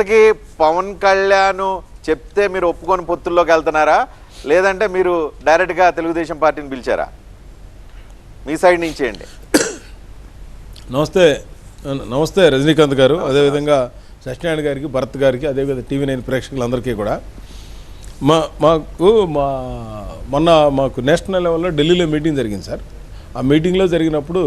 ఇంతకీ పవన్ కళ్యాణ్ చెప్తే మీరు ఒప్పుకొని పొత్తుల్లోకి వెళ్తున్నారా? లేదంటే మీరు డైరెక్ట్గా తెలుగుదేశం పార్టీని పిలిచారా? మీ సైడ్ నుంచి అండి నమస్తే నమస్తే రజనీకాంత్ గారు. అదేవిధంగా సత్యనారాయణ గారికి భరత్ గారికి అదేవిధంగా టీవీ నైన్ ప్రేక్షకులందరికీ కూడా. మా మాకు మా మొన్న మాకు నేషనల్ లెవెల్లో ఢిల్లీలో మీటింగ్ జరిగింది సార్. ఆ మీటింగ్లో జరిగినప్పుడు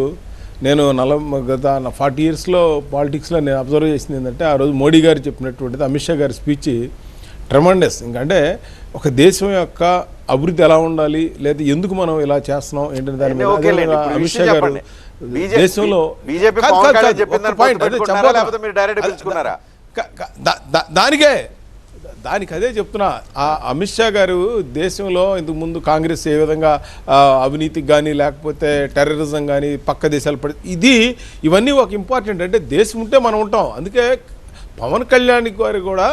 నేను నల గత ఫార్టీ ఇయర్స్లో పాలిటిక్స్లో నేను అబ్జర్వ్ చేసింది ఏంటంటే ఆ రోజు మోడీ గారు చెప్పినటువంటిది అమిత్ షా గారి స్పీచ్ ట్రమండస్. ఇంకంటే ఒక దేశం యొక్క అభివృద్ధి ఎలా ఉండాలి లేదా ఎందుకు మనం ఇలా చేస్తున్నాం ఏంటంటే దాని మీద అమిత్ షా గారు దేశంలో దానికే దానికి అదే చెప్తున్నా. ఆ అమిత్ షా గారు దేశంలో ఇంతకు ముందు కాంగ్రెస్ ఏ విధంగా అవినీతికి కానీ లేకపోతే టెర్రరిజం కానీ పక్క దేశాలు పడి ఇది ఇవన్నీ ఒక ఇంపార్టెంట్. అంటే దేశం ఉంటే మనం ఉంటాం. అందుకే పవన్ కళ్యాణ్ గారు కూడా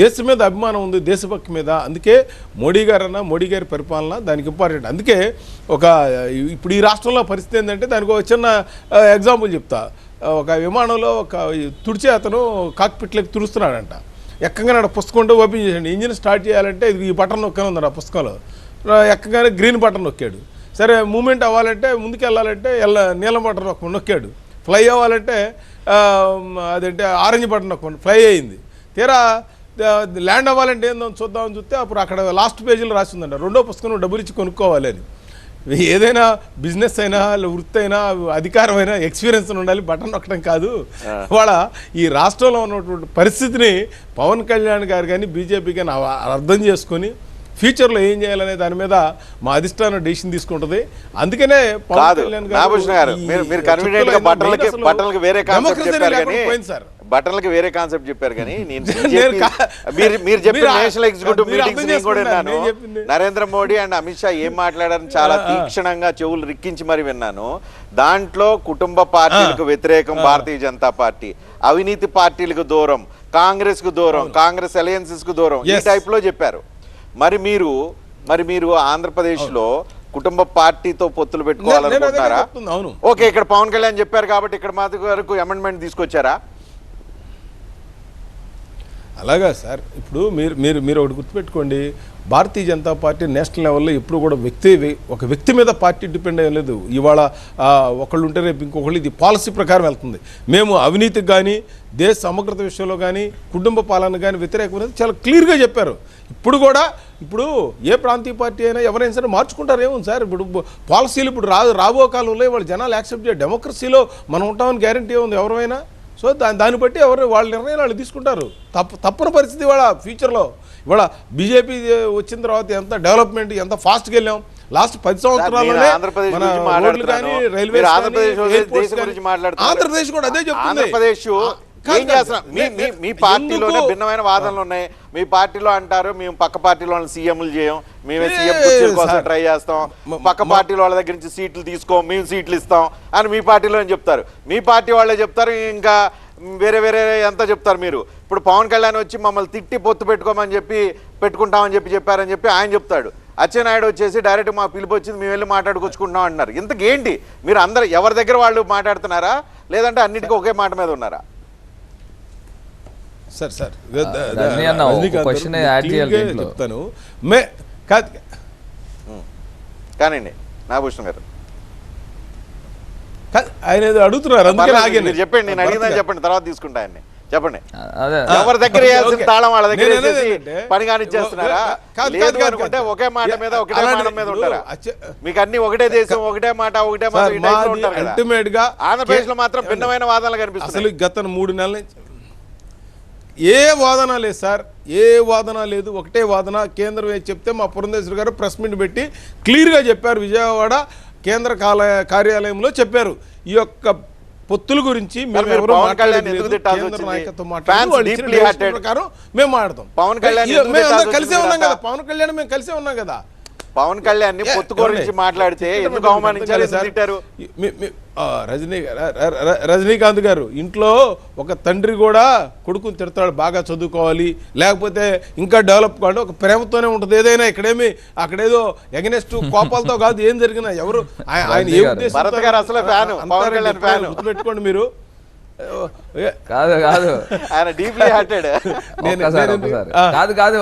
దేశం మీద అభిమానం ఉంది దేశభక్తి మీద. అందుకే మోడీ గారు అన్న మోడీ గారి పరిపాలన దానికి ఇంపార్టెంట్. అందుకే ఒక ఇప్పుడు ఈ రాష్ట్రంలో పరిస్థితి ఏంటంటే దానికి ఒక చిన్న ఎగ్జాంపుల్ చెప్తా. ఒక విమానంలో ఒక తుడిచే అతను కాక్పిట్లోకి తుడుస్తున్నాడంట. ఎక్కగానే ఆ పుస్తకం ఉంటే ఓపెన్ చేసాడు ఇంజిన్ స్టార్ట్ చేయాలంటే ఇది ఈ బటన్ నొక్కనే ఉంది ఆ పుస్తకంలో. ఎక్కగానే గ్రీన్ బటన్ నొక్కాడు. సరే మూమెంట్ అవ్వాలంటే ముందుకు వెళ్ళాలంటే ఎల్ల నీలం బటన్ నొక్క నొక్కాడు. ఫ్లై అవ్వాలంటే ఆ, అదేంటే ఆరెంజ్ బటన్ నొక్కండి ఫ్లై అయింది. తీరా ల్యాండ్ అవ్వాలంటే ఏందో చూద్దామని చూస్తే అప్పుడు అక్కడ లాస్ట్ పేజీలో రాసి రెండో పుస్తకం డబ్బులు ఇచ్చి కొనుక్కోవాలి అని. ఏదైనా బిజినెస్ అయినా వృత్తి అయినా అధికారం అయినా ఎక్స్పీరియన్స్ ఉండాలి బటన్ నొక్కడం కాదు. వాళ్ళ ఈ రాష్ట్రంలో ఉన్నటువంటి పరిస్థితిని పవన్ కళ్యాణ్ గారు కానీ బీజేపీ కానీ అర్థం చేసుకొని ఫ్యూచర్లో ఏం చేయాలనే దాని మీద మా అధిష్టానం డెసిషన్ తీసుకుంటుంది. అందుకనే పవన్ కళ్యాణ్ గారు మీరు కన్వీనియంట్గా బట్టలకి బట్టలకి వేరే కాన్సెప్ట్ చెప్పారు కానీ సార్. బట్టలకి వేరే కాన్సెప్ట్ చెప్పారు కానీ నేను మీరు మీరు చెప్పిన నేషనల్ ఎగ్జిక్యూటివ్ మీటింగ్స్ కూడా విన్నాను. నరేంద్ర మోడీ అండ్ అమిత్ షా ఏం మాట్లాడారని చాలా తీక్షణంగా చెవులు రిక్కించి మరి విన్నాను. దాంట్లో కుటుంబ పార్టీలకు వ్యతిరేకం భారతీయ జనతా పార్టీ అవినీతి పార్టీలకు దూరం కాంగ్రెస్కు దూరం కాంగ్రెస్ అలయన్సెస్కు దూరం ఈ. టైప్లో చెప్పారు. మరి మీరు మరి మీరు ఆంధ్రప్రదేశ్లో కుటుంబ పార్టీతో పొత్తులు పెట్టుకోవాలనుకుంటున్నారా? ఓకే ఇక్కడ పవన్ కళ్యాణ్ చెప్పారు కాబట్టి ఇక్కడ మాకు వరకు అమెండ్మెంట్ తీసుకొచ్చారా? అలాగా సార్. ఇప్పుడు మీరు మీరు మీరు ఒకటి గుర్తుపెట్టుకోండి. భారతీయ జనతా పార్టీ నేషనల్ లెవెల్లో ఎప్పుడు కూడా వ్యక్తి ఒక వ్యక్తి మీద పార్టీ డిపెండ్ అయ్యే లేదు. ఇవాళ ఒకళ్ళు ఉంటే రేపు ఇంకొకళ్ళు ఇది పాలసీ ప్రకారం వెళ్తుంది. మేము అవినీతికి కానీ దేశ సమగ్రత విషయంలో కానీ కుటుంబ పాలన కానీ వ్యతిరేకమైనది చాలా క్లియర్గా చెప్పారు. ఇప్పుడు కూడా ఇప్పుడు ఏ ప్రాంతీయ పార్టీ అయినా ఎవరైనా సరే మార్చుకుంటారు ఏముంది సార్. ఇప్పుడు పాలసీలు ఇప్పుడు రా రాబో కాలంలో వాళ్ళు జనాలు యాక్సెప్ట్ చేయ డెమోక్రసీలో మనం ఉంటామని గ్యారంటీ ఉంది ఎవరైనా సో దా దాన్ని బట్టి ఎవరు వాళ్ళ నిర్ణయాలు వాళ్ళు తీసుకుంటారు. తప్ప తప్పని పరిస్థితి ఇవాళ ఫ్యూచర్లో. ఇవాళ బీజేపీ వచ్చిన తర్వాత ఎంత డెవలప్మెంట్ ఎంత ఫాస్ట్గా వెళ్ళాం లాస్ట్ పది సంవత్సరాల్లోనే ఆంధ్రప్రదేశ్ మన రోడ్లు. కానీ రైల్వే ఆంధ్రప్రదేశ్ కూడా అదే చెప్తుంది. ఏం. చేస్తున్నా మీ మీ మీ పార్టీలోనే? భిన్నమైన వాదనలు ఉన్నాయి. మీ పార్టీలో అంటారు మేము పక్క పార్టీలో వాళ్ళని సీఎంలు చేయం. మేమే సీఎం కుర్చీల కోసం. ట్రై చేస్తాం. పక్క పార్టీల వాళ్ళ దగ్గర నుంచి సీట్లు తీసుకోం మేము సీట్లు ఇస్తాం అని మీ పార్టీలో చెప్తారు? మీ పార్టీ వాళ్ళే చెప్తారు ఇంకా వేరే వేరే ఎంత చెప్తారు మీరు? ఇప్పుడు పవన్ కళ్యాణ్ వచ్చి మమ్మల్ని తిట్టి పొత్తు పెట్టుకోమని చెప్పి పెట్టుకుంటామని చెప్పి చెప్పారని చెప్పి ఆయన చెప్తాడు. అచ్చెన్నాయుడు వచ్చేసి డైరెక్ట్ మా పిలుపు వచ్చింది మేము వెళ్ళి మాట్లాడుకొచ్చుకుంటున్నాం అంటున్నారు ఇంతకేంటి? మీరు అందరు ఎవరి దగ్గర వాళ్ళు మాట్లాడుతున్నారా? లేదంటే అన్నిటికీ ఒకే మాట మీద ఉన్నారా? సార్ సార్ గారు, add చేయాలి. చెప్తాను. మే కాదు కానివ్వండి నాగభూషణ్ గారు. ఆయన ఏదో అడుగుతున్నారు అందుకే చెప్పండి నేను గారు. చెప్పండి తర్వాత తీసుకుంటా ఆయన్ని. చెప్పండి. అదే. ఎవరి దగ్గర వేయాల్సిన. తాళం వాళ్ళ దగ్గర పని కానిచ్చేస్తున్నారా? లేదు అనుకుంటే. ఒకే మాట మీద ఒకటే మాట మీద ఉంటారా? మీకు అన్ని ఒకటే దేశం ఒకటే మాట ఒకటే మాట ఉంటారు కదా. గా ఆంధ్రప్రదేశ్లో మాత్రం భిన్నమైన వాదనలు అసలు కనిపిస్తున్నాయి గత మూడు నెలల నుంచి ఏ వాదన లేదు సార్ ఏ వాదన లేదు ఒకటే వాదన. కేంద్రం ఏది చెప్తే మా పురంధేశ్వరి గారు ప్రెస్ మీట్ పెట్టి క్లియర్గా చెప్పారు. విజయవాడ కేంద్ర కాల- కార్యాలయంలో చెప్పారు. ఈ యొక్క పొత్తుల గురించి మేము పవన్ కళ్యాణ్. ప్రకారం మేము పవన్ కలిసే ఉన్నాం కదా? పవన్ కళ్యాణ్ మేము కలిసే ఉన్నాం కదా. పవన్ కళ్యాణ్ పొత్తు గురించి? మాట్లాడితే ఎందుకు కాదు సార్. రజనీ రజనీకాంత్ గారు ఇంట్లో ఒక తండ్రి కూడా కొడుకుని తిడతాడు బాగా చదువుకోవాలి లేకపోతే ఇంకా డెవలప్ కావాలి ఒక ప్రేమతోనే ఉంటుంది ఏదైనా ఇక్కడేమి అక్కడేదో ఎగనెస్ట్ కోపాలతో కాదు ఏం జరిగినా ఎవరు ఆయ- ఆయన ఏ రజనీ గారు. ఉద్దేశంతో భరత్ గారు అసలే ఫ్యాను, అంటారని పవన్ కళ్యాణ్ ఎప్పుడైనా ఫ్యాను. గుర్తుపెట్టుకోండి మీరు కాదు కాదు ఆయన డీప్లీ హార్టెడ్. కాదు కాదు